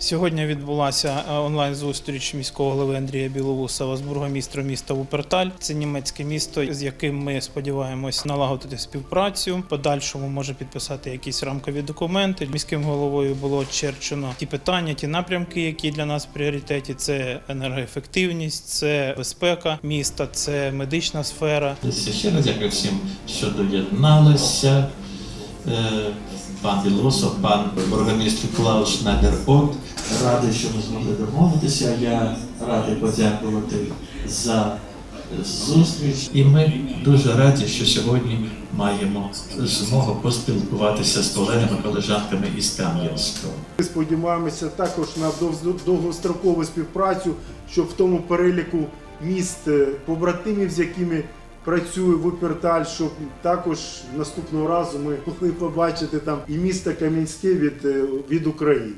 Сьогодні відбулася е, онлайн-зустріч міського голови Андрія Білоусова з бургомістром міста Вуперталь. Це німецьке місто, з яким ми сподіваємось налагодити співпрацю. Подальшому може підписати якісь рамкові документи. Міським головою було очерчено ті питання, ті напрямки, які для нас в пріоритеті. Це енергоефективність, це безпека міста, це медична сфера. Ще раз дякую всім, що доєдналися. Е, Пан Білосов, пан бургомістр Клаус Надербот. Радий, що ми змогли домовитися. Я радий подякувати за зустріч. І ми дуже раді, що сьогодні маємо змогу поспілкуватися з колегами, колежанками із Кам'янського. Ми сподіваємося також на довгострокову співпрацю, щоб в тому переліку міст е, побратимів, з якими працює Вуперталь, щоб також наступного разу ми могли побачити там і місто Кам'янське від, е, від України.